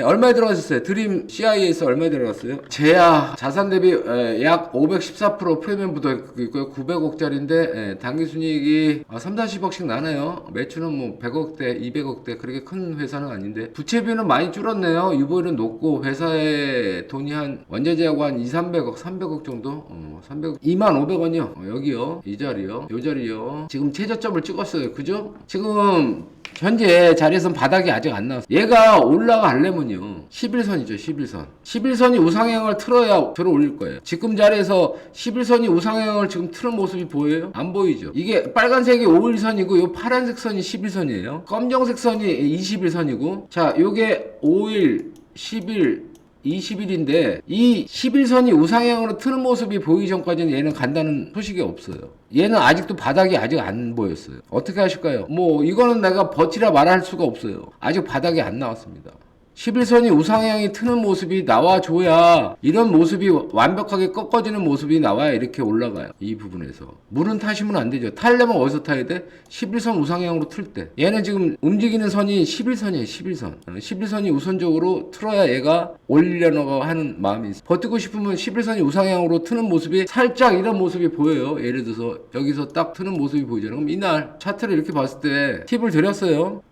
얼마에 들어가셨어요? 드림 CI에서 얼마에 들어갔어요? 제야 자산 대비 에, 약514% 프리미엄 붙어 있고요. 900억짜리인데 당기 순이익이 아, 3, 40억씩 나네요. 매출은 뭐 100억대, 200억대 그렇게 큰 회사는 아닌데 부채비는 많이 줄었네요. 유보율은 높고 회사에 돈이 한 원자재하고 한 2, 300억, 300억 정도? 어, 300억 2만 500원이요. 어, 여기요. 이 자리요. 요 자리요. 지금 최저점을 찍었어요. 그죠? 지금 현재 자리에선 바닥이 아직 안 나왔어. 얘가 올라가려면요. 11선이죠, 11선. 11선이 우상향을 틀어야 들어 올릴 거예요. 지금 자리에서 11선이 우상향을 지금 틀은 모습이 보여요? 안 보이죠? 이게 빨간색이 5일선이고 요 파란색 선이 11선이에요. 검정색 선이 21선이고 자, 요게 5일, 10일, 20일인데 이 11선이 우상향으로 트는 모습이 보이기 전까지는 얘는 간다는 소식이 없어요. 얘는 아직도 바닥이 아직 안 보였어요. 어떻게 하실까요? 뭐 이거는 내가 버티라 말할 수가 없어요. 아직 바닥이 안 나왔습니다. 11선이 우상향이 트는 모습이 나와줘야 이런 모습이 완벽하게 꺾어지는 모습이 나와야 이렇게 올라가요. 이 부분에서. 물은 타시면 안 되죠. 타려면 어디서 타야 돼? 11선 우상향으로 틀 때. 얘는 지금 움직이는 선이 11선이에요. 11선. 11선이 우선적으로 틀어야 얘가 올리려고 하는 마음이 있어. 버티고 싶으면 11선이 우상향으로 트는 모습이 살짝 이런 모습이 보여요. 예를 들어서 여기서 딱 트는 모습이 보이잖아요. 그럼 이날 차트를 이렇게 봤을 때 팁을 드렸어요.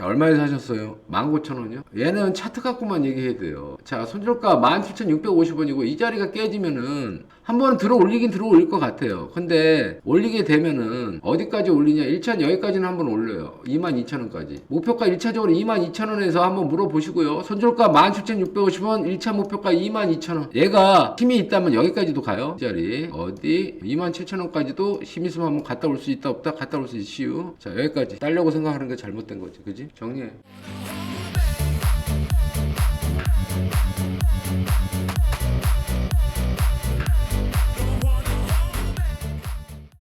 자, 얼마에 사셨어요? 19,000원이요? 얘는 차트 갖고만 얘기해야 돼요. 자, 손절가 17,650원이고 이 자리가 깨지면은 한번 들어 올리긴 들어 올릴 것 같아요. 근데 올리게 되면은 어디까지 올리냐? 1차 여기까지는 한번 올려요. 22,000원까지. 목표가 1차적으로 22,000원에서 한번 물어보시고요. 손절가 17,650원, 1차 목표가 22,000원. 얘가 힘이 있다면 여기까지도 가요. 이 자리. 어디? 27,000원까지도 힘 있으면 한번 갔다 올 수 있다 없다? 갔다 올 수 있슈. 자, 여기까지. 딸려고 생각하는 게 잘못된 거지. 그지? 정리해.